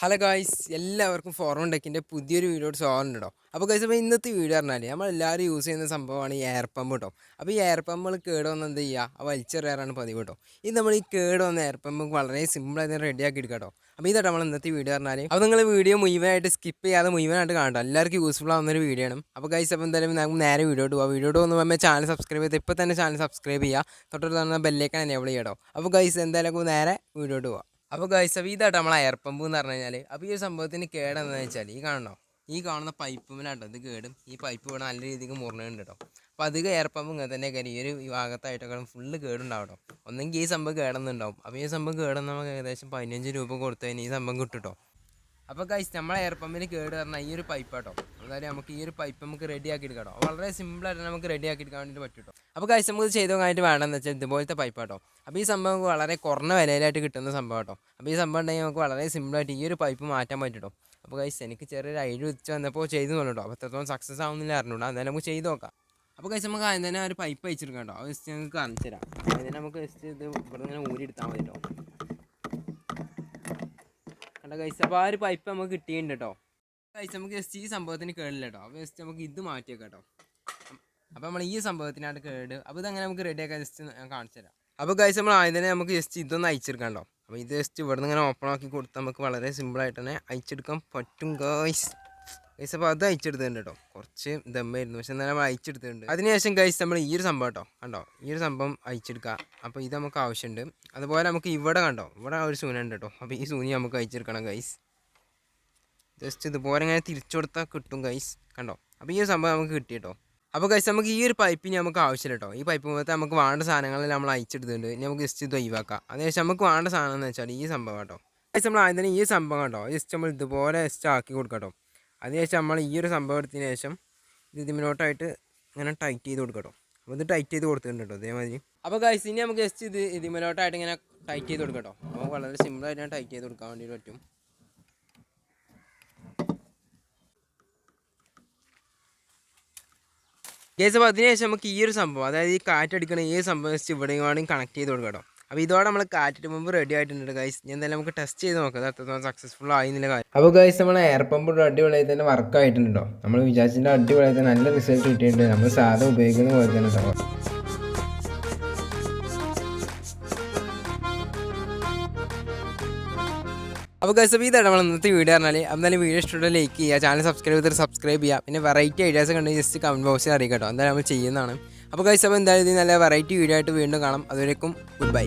Hello guys എല്ലാവർക്കും ഫോർമൺ ടെക്കിന്റെ പുതിയൊരു video സ്വാഗതം കേട്ടോ അപ്പോൾ ഗൈസ് അപ്പോൾ ഇന്നത്തെ വീഡിയോ പറഞ്ഞാൽ നമ്മളെല്ലാവരും യൂസ് ചെയ്യുന്ന സംഭവമാണ് ഈ എയർ പമ്പ് കേട്ടോ അപ്പോൾ ഈ എയർ പമ്പ് കേട് വന്ന് എന്ത് ചെയ്യുക വലിച്ചെറിയാറാണ് പതിവ് കേട്ടോ ഇത് നമ്മൾ ഈ കേട് വന്ന എയർ പമ്പ് വളരെ സിമ്പിളായിട്ട് റെഡിയാക്കി എടുക്കാം കേട്ടോ അപ്പോൾ ഇതാണ് നമ്മൾ ഇന്നത്തെ വീഡിയോ പറഞ്ഞാൽ അപ്പോൾ നിങ്ങൾ വീഡിയോ മുഴുവനായിട്ട് സ്കിപ്പ് ചെയ്യാതെ മുഴുവനായിട്ട് കാണട്ടോ എല്ലാവർക്കും യൂസ്ഫുൾ ആവുന്ന ഒരു വീഡിയോ ആണ്. അപ്പോൾ ഗൈസ് അപ്പോൾ എന്തായാലും നമുക്ക് നേരെ വീഡിയോ പോകാം വീഡിയോട്ട് വന്ന് പോകുമ്പോൾ ചാനൽ സബ്സ്ക്രൈബ് ചെയ്ത് ഇപ്പോൾ തന്നെ ചാനൽ സബ്സ്ക്രൈബ് ചെയ്യുക തൊട്ടടുത്ത് ബെല്ലേക്കാൻ എനേബിൾ ചെയ്യട്ടോ അപ്പോൾ ഗൈസ് എന്തായാലും നേരെ വീഡിയോ പോകാം അപ്പോൾ ഗൈസ് അപ്പോൾ ഇതാട്ടോ നമ്മളെ എയർ പമ്പ് എന്ന് പറഞ്ഞു കഴിഞ്ഞാൽ അപ്പോൾ ഈ ഒരു സംഭവത്തിന് കേടെന്ന് വെച്ചാൽ ഈ കാണണോ ഈ കാണുന്ന പൈപ്പിനാട്ടോ ഇത് കേടും. ഈ പൈപ്പ് ഇവിടെ നല്ല രീതിക്ക് മുറിഞ്ഞുണ്ട് കേട്ടോ അപ്പോൾ അധികം എയർ പമ്പ് ഇങ്ങനെ തന്നെ കാര്യം ഈ ഒരു ഭാഗത്തായിട്ടൊക്കെ ഫുള്ള് കേടുണ്ടാവും കേട്ടോ ഒന്നെങ്കിൽ ഈ സംഭവം കേടുന്നുണ്ടാവും. അപ്പോൾ ഈ സംഭവം കേടുന്ന നമുക്ക് ഏകദേശം പതിനഞ്ച് രൂപ കൊടുത്തതിന് ഈ സംഭവം കിട്ടും കേട്ടോ അപ്പോൾ ഗൈസ് നമ്മളെ എയർ പമ്പിന് കേട് പറഞ്ഞാൽ ഈ ഒരു പൈപ്പ് കേട്ടോ അതായത് നമുക്ക് ഈ ഒരു പൈപ്പ് നമുക്ക് റെഡി ആക്കി എടുക്കാം വളരെ സിമ്പിളായിട്ട് നമുക്ക് റെഡി ആക്കി എടുക്കാൻ വേണ്ടി പറ്റും കേട്ടോ അപ്പോൾ ഗൈസ് നമുക്ക് ചെയ്ത് കഴിഞ്ഞിട്ട് വേണമെന്ന് വെച്ചാൽ ഇതുപോലത്തെ പൈപ്പ് കേട്ടോ അപ്പോൾ ഈ സംഭവം വളരെ കുറഞ്ഞ വിലയിലായിട്ട് കിട്ടുന്ന സംഭവം കേട്ടോ അപ്പോൾ ഈ സംഭവം ഉണ്ടെങ്കിൽ നമുക്ക് വളരെ സിമ്പിളായിട്ട് ഈ ഒരു പൈപ്പ് മാറ്റാൻ പറ്റും കേട്ടോ അപ്പോൾ ഗൈസ് എനിക്ക് ചെറിയൊരു ഐഡിയ വെച്ച് വന്നപ്പോൾ ചെയ്തു തോന്നുന്നു കേട്ടോ അപ്പോൾ എത്രത്തോളം സക്സസ് ആവുന്നില്ല അറിഞ്ഞൂടാ എന്തായാലും നമുക്ക് ചെയ്തു നോക്കാം. അപ്പോൾ കഴിച്ച് നമുക്ക് ആദ്യം തന്നെ ഒരു പൈപ്പ് വെച്ചിരിക്കാം കേട്ടോ. അത് ജസ്റ്റ് ഞങ്ങൾക്ക് കാണിച്ചു തരാം അതിന് നമുക്ക് ജസ്റ്റ് ഇത് ഇവിടെ ഇങ്ങനെ ഊരി എടുത്താൽ മതി കേട്ടോ കണ്ട കഴിച്ച അപ്പോൾ ആ ഒരു പൈപ്പ് നമുക്ക് കിട്ടിയിട്ടുണ്ട് കേട്ടോ ഗൈസ് നമുക്ക് ജസ്റ്റ് ഈ സംഭവത്തിന് കേടില്ല കേട്ടോ അപ്പോൾ ജസ്റ്റ് നമുക്ക് ഇത് മാറ്റിയേക്കാം കേട്ടോ അപ്പോൾ നമ്മൾ ഈ സംഭവത്തിനാണ് കേട്. അപ്പോൾ ഇതങ്ങനെ നമുക്ക് റെഡിയാക്കാൻ ജസ്റ്റ് ഞാൻ കാണിച്ചു തരാം. അപ്പോൾ ഗൈസ് നമ്മൾ ആദ്യം തന്നെ നമുക്ക് ജസ്റ്റ് ഇതൊന്ന് അയച്ചെടുക്കാം കേട്ടോ അപ്പോൾ ഇത് ജസ്റ്റ് ഇവിടെ നിന്ന് ഇങ്ങനെ ഓപ്പൺ ആക്കി കൊടുത്താൽ നമുക്ക് വളരെ സിമ്പിളായിട്ട് തന്നെ അയച്ചെടുക്കാൻ പറ്റും ഗൈസ് ഗൈസ് അപ്പോൾ അത് അയച്ചെടുത്തിട്ടുണ്ട് കേട്ടോ. കുറച്ച് ദമ്മായിരുന്നു. പക്ഷെ എന്നാലും നമ്മൾ അയച്ചെടുത്തിട്ടുണ്ട്. അതിനുശേഷം ഗൈസ് നമ്മൾ ഈ ഒരു സംഭവം കേട്ടോ. കണ്ടോ? ഈ ഒരു സംഭവം അയച്ചെടുക്കുക അപ്പോൾ ഇത് നമുക്ക് ആവശ്യമുണ്ട്. അതുപോലെ നമുക്ക് ഇവിടെ കണ്ടോ? ഇവിടെ ഒരു സൂന ഉണ്ട് കേട്ടോ. അപ്പോൾ ഈ സൂനി നമുക്ക് അയച്ചെടുക്കണം ഗൈസ് ജസ്റ്റ് ഇതുപോലെ ഇങ്ങനെ തിരിച്ചു കൊടുത്താൽ കിട്ടും ഗൈസ് കണ്ടോ? അപ്പോൾ ഈ ഒരു സംഭവം നമുക്ക് കിട്ടി കേട്ടോ. അപ്പോൾ ഗൈസ് നമുക്ക് ഈ ഒരു പൈപ്പിന് നമുക്ക് ആവശ്യമില്ല കേട്ടോ. ഈ പൈപ്പ് മുഖത്ത് നമുക്ക് വേണ്ട സാധനങ്ങളിൽ നമ്മൾ അയച്ചെടുത്തിട്ടുണ്ട്. ഇനി നമുക്ക് ജസ്റ്റ് ഇത് ഒഴിവാക്കാം. അതിനുശേഷം നമുക്ക് വേണ്ട സാധനം എന്ന് വെച്ചാൽ ഈ സംഭവം കേട്ടോ. ഗൈസ് നമ്മൾ ആദ്യം തന്നെ ഈ സംഭവം കേട്ടോ ജസ്റ്റ് നമ്മൾ ഇതുപോലെ ജസ്റ്റ് ആക്കി കൊടുക്കാം കേട്ടോ. അതിനുശേഷം നമ്മൾ ഈ ഒരു സംഭവം എടുത്തതിന് ശേഷം ഇത് ഇതിമിനോട്ടായിട്ട് ഇങ്ങനെ ടൈറ്റ് ചെയ്ത് കൊടുക്കട്ടോ അപ്പോൾ ഇത് ടൈറ്റ് ചെയ്ത് കൊടുത്തിട്ടുണ്ട് കേട്ടോ അതേമാതിരി അപ്പോൾ ഗൈസ് ഇനി നമുക്ക് ജസ്റ്റ് ഇത് ഇതിമിനോട്ടായിട്ട് ഇങ്ങനെ ടൈറ്റ് ചെയ്ത് കൊടുക്കട്ടോ അപ്പോൾ വളരെ സിമ്പിളായിട്ട് ഞാൻ ടൈറ്റ് ചെയ്ത് കൊടുക്കാൻ വേണ്ടി പറ്റും. ഗൈസ് അപ്പോൾ അതിനുശേഷം നമുക്ക് ഈ ഒരു സംഭവം അതായത് ഈ കാറ്റടിക്കണ ഈ സംഭവം ജസ്റ്റ് ഇവിടെ വേണമെങ്കിൽ കണക്ട് ചെയ്ത് കൊടുക്കട്ടോ അപ്പോൾ ഇതോടെ നമ്മൾ കാറ്റിന് മുമ്പ് റെഡി ആയിട്ടുണ്ട് ഗൈസ് ഞാൻ എന്തായാലും നമുക്ക് ടെസ്റ്റ് ചെയ്ത് നോക്കാം. അത് എത്രത്തോളം സക്സസ്ഫുൾ ആയി എന്നുള്ള കാര്യം. അപ്പോൾ ഗൈസ് നമ്മൾ എയർ പമ്പ് അടിപൊളിയായി തന്നെ വർക്ക് ആയിട്ടുണ്ടോ നമ്മൾ വിചാരിച്ചതിന്റെ അടിപൊളിയായി തന്നെ നല്ല റിസൾട്ട് കിട്ടിയിട്ടുണ്ട്. നമ്മൾ സാധനം ഉപയോഗിക്കുന്ന പോലെ തന്നെ ഉണ്ടാവും അപ്പോൾ ഗൈസ് അപ്പോൾ ഇതാണ് നമ്മൾ ഇന്നത്തെ വീഡിയോ പറഞ്ഞാൽ എന്തായാലും വീഡിയോ ഇഷ്ടമുള്ള ലൈക്ക് ചെയ്യുക. ചാനൽ സബ്സ്ക്രൈബ് ചെയ്തിട്ട് സബ്സ്ക്രൈബ് ചെയ്യുക. പിന്നെ വെറൈറ്റി ഐഡിയാസ് കണ്ടെങ്കിൽ ജസ്റ്റ് കമന്റ് ബോക്സിൽ അറിയിക്കാം കേട്ടോ. എന്തായാലും നമ്മൾ ചെയ്യുന്നതാണ്. അപ്പോൾ അപ്പോൾ എന്തായാലും ഇത് നല്ല വെറൈറ്റി വീഡിയോ ആയിട്ട് വീണ്ടും കാണാം. അതുവരേക്കും ഗുഡ് ബൈ